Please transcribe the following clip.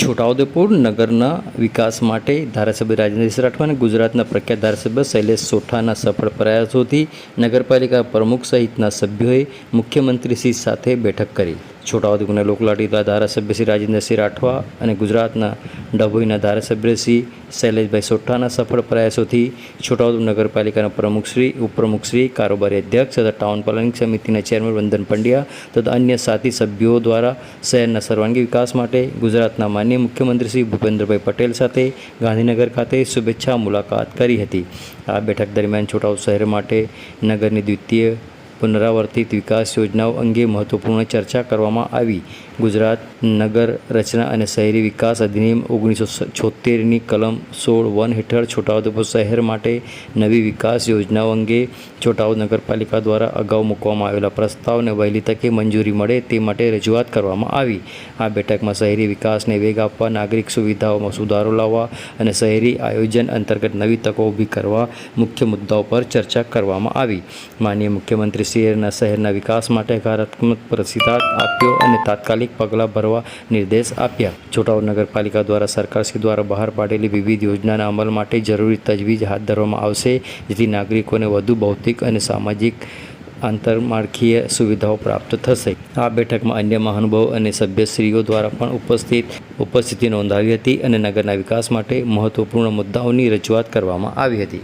છોટાઉદેપુર નગરના વિકાસ માટે ધારાસભ્ય રાજેન્દ્રસિંહ રાઠવા અને ગુજરાતના પ્રખ્યાત ધારાસભ્ય શૈલેષ સોઠાના સફળ પ્રયાસોથી નગરપાલિકા પ્રમુખ સહિતના સભ્યોએ મુખ્યમંત્રીશ્રી સાથે બેઠક કરી. છોટાઉદેપુરના લોકલાટીના ધારાસભ્ય શ્રી રાજેન્દ્રસિંહ રાઠવા અને ગુજરાતના ડભોઈના ધારાસભ્ય શ્રી શૈલેષભાઈ સોઠાના સફળ પ્રયાસોથી છોટાઉદેપુર નગરપાલિકાના પ્રમુખશ્રી ઉપપ્રમુખશ્રી કારોબારી અધ્યક્ષ તથા ટાઉન પ્લાનિંગ સમિતિના ચેરમેન વંદન પંડ્યા તથા અન્ય સાથી સભ્યો દ્વારા શહેરના સર્વાંગી વિકાસ માટે ગુજરાતના માન્ય મુખ્યમંત્રી શ્રી ભૂપેન્દ્રભાઈ પટેલ સાથે ગાંધીનગર ખાતે શુભેચ્છા મુલાકાત કરી હતી. આ બેઠક દરમિયાન છોટાઉ શહેર માટે નગરની દ્વિતીય પુનરાવર્તિત વિકાસ યોજનાઓ અંગે મહત્વપૂર્ણ ચર્ચા કરવામાં આવી. ગુજરાત નગર રચના અને શહેરી વિકાસ અધિનિયમ ઓગણીસો છોતેરની કલમ સોળ વન હેઠળ છોટાઉદેપુર શહેર માટે નવી વિકાસ યોજનાઓ અંગે છોટાઉદ નગરપાલિકા દ્વારા અગાઉ મૂકવામાં આવેલા પ્રસ્તાવને વહેલી તકે મંજૂરી મળે તે માટે રજૂઆત કરવામાં આવી. આ બેઠકમાં શહેરી વિકાસને વેગ આપવા, નાગરિક સુવિધાઓમાં સુધારો લાવવા અને શહેરી આયોજન અંતર્ગત નવી તકો ઊભી કરવા મુખ્ય મુદ્દાઓ પર ચર્ચા કરવામાં આવી. માનનીય મુખ્યમંત્રી શહેરના શહેરના વિકાસ માટે હકારાત્મક પ્રતિસાદ આપ્યો અને તાત્કાલિક પગલાં ભરવા નિર્દેશ આપ્યા. છોટાઉ નગરપાલિકા દ્વારા સરકારશ્રી દ્વારા બહાર પાડેલી વિવિધ યોજનાના અમલ માટે જરૂરી તજવીજ હાથ ધરવામાં આવશે, જેથી નાગરિકોને વધુ ભૌતિક અને સામાજિક આંતરમાળખીય સુવિધાઓ પ્રાપ્ત થશે. આ બેઠકમાં અન્ય મહાનુભાવો અને સભ્યશ્રીઓ દ્વારા પણ ઉપસ્થિત, ઉપસ્થિતિ નોંધાવી હતી અને નગરના વિકાસ માટે મહત્વપૂર્ણ મુદ્દાઓની રજૂઆત કરવામાં આવી હતી.